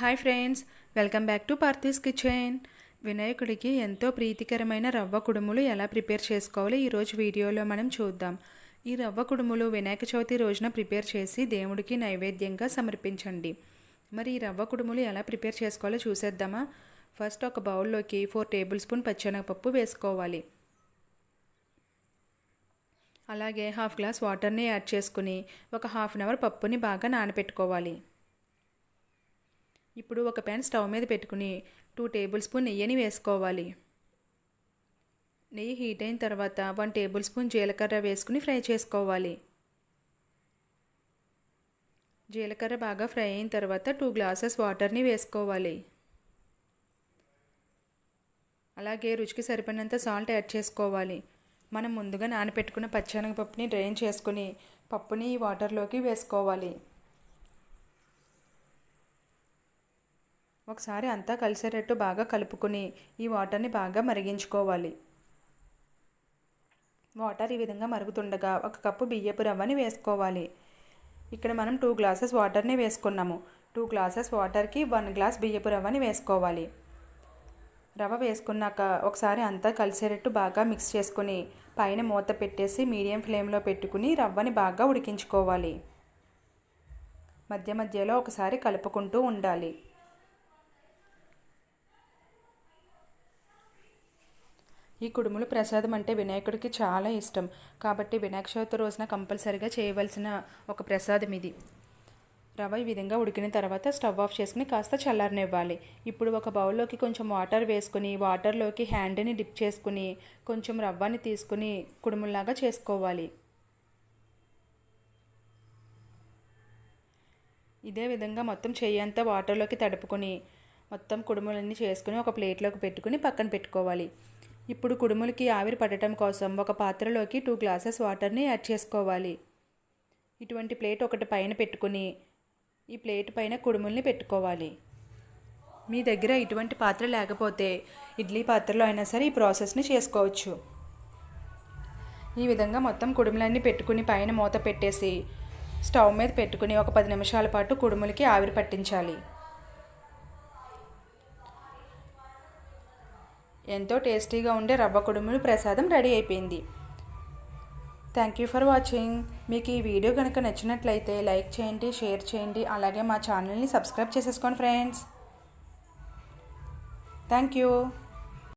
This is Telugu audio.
Hi friends welcome back to Parthi's kitchen. వినాయకుడికి ఎంతో ప్రీతికరమైన రవ్వ కుడుములు ఎలా ప్రిపేర్ చేసుకోవాలో ఈరోజు వీడియోలో మనం చూద్దాం. ఈ రవ్వ కుడుములు వినాయక చవితి రోజున ప్రిపేర్ చేసి దేవుడికి నైవేద్యంగా సమర్పించండి. మరి ఈ రవ్వ కుడుములు ఎలా ప్రిపేర్ చేసుకోవాలో చూసేద్దామా? ఫస్ట్ ఒక బౌల్లోకి ఫోర్ టేబుల్ స్పూన్ పచ్చెనగపప్పు వేసుకోవాలి. అలాగే హాఫ్ గ్లాస్ వాటర్ని యాడ్ చేసుకుని ఒక హాఫ్ అన్ అవర్ పప్పుని బాగా నానబెట్టుకోవాలి. ఇప్పుడు ఒక ప్యాన్ స్టవ్ మీద పెట్టుకుని టూ టేబుల్ స్పూన్ నెయ్యిని వేసుకోవాలి. నెయ్యి హీట్ అయిన తర్వాత వన్ టేబుల్ స్పూన్ జీలకర్ర వేసుకుని ఫ్రై చేసుకోవాలి. జీలకర్ర బాగా ఫ్రై అయిన తర్వాత టూ గ్లాసెస్ వాటర్ని వేసుకోవాలి. అలాగే రుచికి సరిపడినంత సాల్ట్ యాడ్ చేసుకోవాలి. మనం ముందుగా నానబెట్టుకున్న పచ్చనగపప్పుని డ్రైన్ చేసుకుని పప్పుని ఈ వాటర్లోకి వేసుకోవాలి. ఒకసారి అంతా కలిసేటట్టు బాగా కలుపుకొని ఈ వాటర్ని బాగా మరిగించుకోవాలి. వాటర్ ఈ విధంగా మరుగుతుండగా ఒక కప్పు బియ్యపు రవ్వని వేసుకోవాలి. ఇక్కడ మనం టూ గ్లాసెస్ వాటర్ని వేసుకున్నాము. టూ గ్లాసెస్ వాటర్కి వన్ గ్లాస్ బియ్యపు రవ్వని వేసుకోవాలి. రవ్వ వేసుకున్నాక ఒకసారి అంతా కలిసేటట్టు బాగా మిక్స్ చేసుకుని పైన మూత పెట్టేసి మీడియం ఫ్లేమ్లో పెట్టుకుని రవ్వని బాగా ఉడికించుకోవాలి. మధ్య మధ్యలో ఒకసారి కలుపుకుంటూ ఉండాలి. ఈ కుడుములు ప్రసాదం అంటే వినాయకుడికి చాలా ఇష్టం. కాబట్టి వినాయక చవితి రోజున కంపల్సరిగా చేయవలసిన ఒక ప్రసాదం ఇది. రవ్వ ఈ విధంగా ఉడికిన తర్వాత స్టవ్ ఆఫ్ చేసుకుని కాస్త చల్లారనివ్వాలి. ఇప్పుడు ఒక బౌల్లోకి కొంచెం వాటర్ వేసుకుని వాటర్లోకి హ్యాండ్ని డిప్ చేసుకుని కొంచెం రవ్వని తీసుకుని కుడుముల్లాగా చేసుకోవాలి. ఇదే విధంగా మొత్తం చెయ్యంతా వాటర్లోకి తడుపుకొని మొత్తం కుడుములన్నీ చేసుకుని ఒక ప్లేట్లోకి పెట్టుకుని పక్కన పెట్టుకోవాలి. ఇప్పుడు కుడుములకి ఆవిరి పడటం కోసం ఒక పాత్రలోకి టూ గ్లాసెస్ వాటర్ని యాడ్ చేసుకోవాలి. ఇటువంటి ప్లేట్ ఒకటి పైన పెట్టుకుని ఈ ప్లేట్ పైన కుడుముల్ని పెట్టుకోవాలి. మీ దగ్గర ఇటువంటి పాత్ర లేకపోతే ఇడ్లీ పాత్రలో అయినా సరే ఈ ప్రాసెస్ని చేసుకోవచ్చు. ఈ విధంగా మొత్తం కుడుములన్నీ పెట్టుకుని పైన మూత పెట్టేసి స్టవ్ మీద పెట్టుకుని ఒక పది నిమిషాల పాటు కుడుములకి ఆవిరి పట్టించాలి. ఎంతో టేస్టీగా ఉండే రవ్వ కుడుములు ప్రసాదం రెడీ అయిపోయింది. థ్యాంక్ యూ ఫర్ వాచింగ్ మీకు ఈ వీడియో కనుక నచ్చినట్లయితే లైక్ చేయండి షేర్ చేయండి అలాగే మా ఛానల్ని సబ్స్క్రైబ్ చేసేసుకోండి ఫ్రెండ్స్ థ్యాంక్ యూ